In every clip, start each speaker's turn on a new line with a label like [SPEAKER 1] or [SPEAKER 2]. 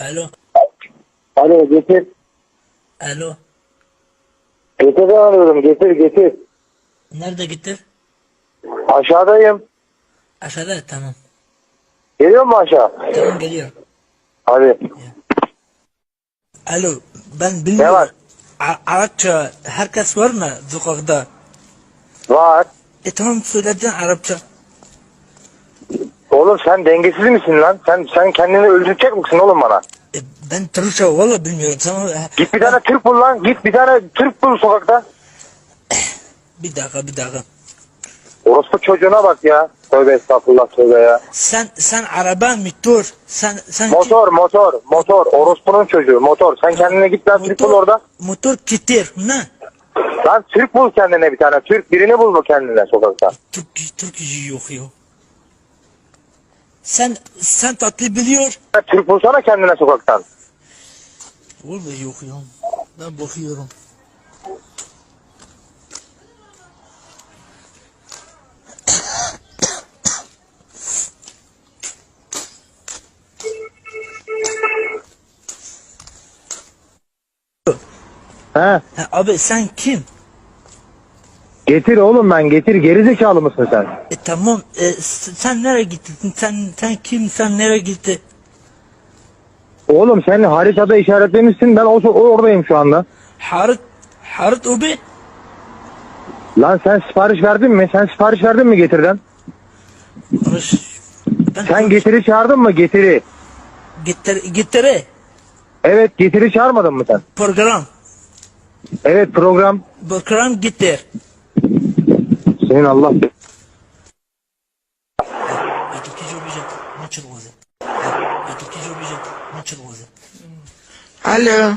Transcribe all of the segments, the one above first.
[SPEAKER 1] Alo.
[SPEAKER 2] Alo getir.
[SPEAKER 1] Alo.
[SPEAKER 2] Getir'den arıyorum getir getir.
[SPEAKER 1] Nerede gitti?
[SPEAKER 2] Aşağıdayım.
[SPEAKER 1] Aşağıda tamam.
[SPEAKER 2] Geliyor mu aşağı?
[SPEAKER 1] Tamam geliyor.
[SPEAKER 2] Hadi.
[SPEAKER 1] Alo. Ben bilmiyorum.
[SPEAKER 2] Ne var?
[SPEAKER 1] A- Arapça herkes var mı sokakta?
[SPEAKER 2] Var.
[SPEAKER 1] E tamam söyledin Arapça.
[SPEAKER 2] Oğlum sen dengesiz misin lan? Sen sen kendini öldürecek misin oğlum bana?
[SPEAKER 1] E, ben Türkçe valla bilmiyorum. Tamam. e,
[SPEAKER 2] Git bir tane Türk bul lan. Git bir tane Türk bul sokakta.
[SPEAKER 1] Bir dakika bir dakika.
[SPEAKER 2] Orospu çocuğuna bak ya. Tövbe estağfurullah tövbe ya.
[SPEAKER 1] Sen sen araba mı dur? Sen sen
[SPEAKER 2] Motor motor motor. Orospunun çocuğu motor. Sen kendine git lan Türk bul orada.
[SPEAKER 1] Motor kitir. Ne?
[SPEAKER 2] Lan Türk bul kendine bir tane. Türk birini bul bu kendine sokakta.
[SPEAKER 1] Türk Türk yok ya. Sen sen tatlı biliyor.
[SPEAKER 2] Türk bulsana kendine sokaktan.
[SPEAKER 1] Vallahi yok ya. Ben bakıyorum.
[SPEAKER 2] He.
[SPEAKER 1] Ha, abi sen kim?
[SPEAKER 2] Getir oğlum ben getir. Gerizekalı mısın sen?
[SPEAKER 1] E tamam. E, sen nereye gittin? Sen sen kim? Sen nereye gitti?
[SPEAKER 2] Oğlum sen haritada işaretlemişsin. Ben o, o oradayım şu anda.
[SPEAKER 1] Harit Harit abi.
[SPEAKER 2] Lan sen sipariş verdin mi? Sen sipariş verdin mi getirden?
[SPEAKER 1] Barış, Ben
[SPEAKER 2] Sen getiri çağırdın mı getiri?
[SPEAKER 1] getir getire
[SPEAKER 2] Evet getiri çağırmadın mı sen?
[SPEAKER 1] program.
[SPEAKER 2] Evet program.
[SPEAKER 1] Program getir.
[SPEAKER 2] Senin Allah
[SPEAKER 1] Yedinci olacak. Maçın
[SPEAKER 3] Alo.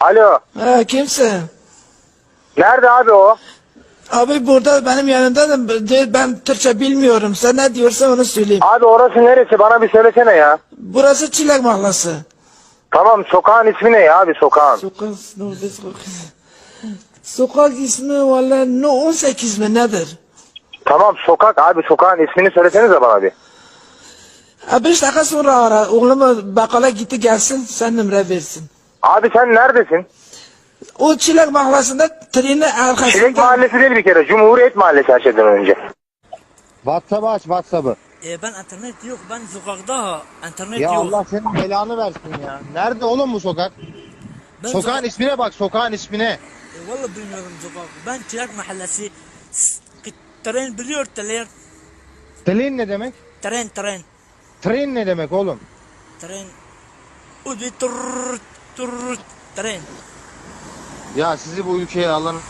[SPEAKER 2] Alo.
[SPEAKER 3] Ha, kimsin?
[SPEAKER 2] Nerede abi o?
[SPEAKER 3] Abi burada benim yanımda ben Türkçe bilmiyorum. Sen ne diyorsan onu söyleyeyim.
[SPEAKER 2] Abi orası neresi? Bana bir söylesene ya.
[SPEAKER 3] Burası Çilek Mahallesi.
[SPEAKER 2] Tamam sokağın ismi ne ya abi sokağın?
[SPEAKER 3] Sokak, ne sokak? Sokak ismi valla no 18 mi nedir?
[SPEAKER 2] Tamam sokak abi sokağın ismini söylesenize bana bir.
[SPEAKER 3] Ha 5 dakika sonra ara. Oğlumu bakkala gitti gelsin sen numara versin.
[SPEAKER 2] Abi sen neredesin?
[SPEAKER 3] O Çilek Mahallasi'nde trenin arkasında.
[SPEAKER 2] Çilek Mahallesi değil bir kere. Cumhuriyet Mahallesi her şeyden önce. WhatsApp'ı aç WhatsApp'ı.
[SPEAKER 1] E, ben internet yok, ben sokakta ha. internet
[SPEAKER 4] Ya
[SPEAKER 1] yok.
[SPEAKER 4] Allah senin belanı versin ya. Nerede oğlum bu sokak?
[SPEAKER 1] ben
[SPEAKER 4] Sokağın
[SPEAKER 1] sokak-
[SPEAKER 4] ismine bak, sokağın ismine.
[SPEAKER 1] E, vallahi bilmiyorum sokak. Ben Çilek Mahallesi. Tren biliyor tren.
[SPEAKER 4] Tren ne demek?
[SPEAKER 1] Tren tren.
[SPEAKER 4] Tren ne demek oğlum?
[SPEAKER 1] Tren. Bir tur tur tren.
[SPEAKER 4] Ya sizi bu ülkeye Allah'ın